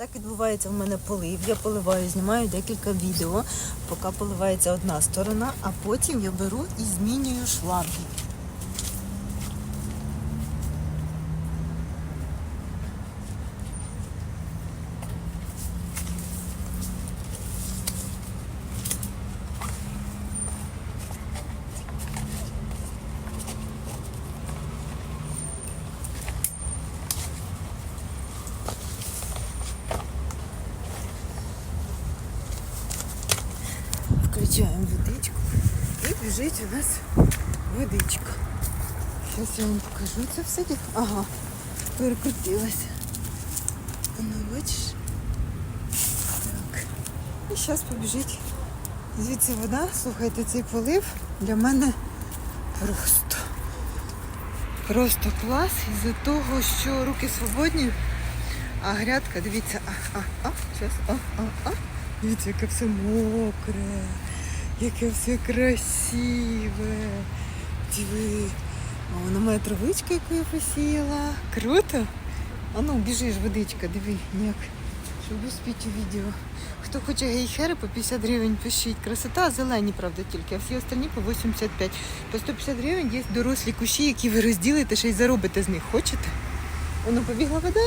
Так відбувається в мене полив. Я поливаю, знімаю декілька відео, поки поливається одна сторона, а потім я беру і змінюю шланги. Включаємо водичку і біжить у нас водичка. Зараз я вам покажу це все. Ага, перекрутилася. Ну, бачиш? Так. І зараз побіжить. Звідси вода, слухайте, цей полив для мене просто. Просто клас із-за того, що руки свободні, а грядка, дивіться, а, а, а, зараз, а, а, а. Дивіться, яке все мокре, яке все красиве. Диви. А воно моя травичка, яку я посіяла. Круто. А ну, біжиш, водичка, диви, як. Щоб успіти у відео. Хто хоче гейхери по 50 гривень пишіть. Красота, зелені, правда, тільки, а всі остальні по 85. По 150 гривень є дорослі кущі, які ви розділите, ще й заробите з них. Хочете? Воно побігла вода.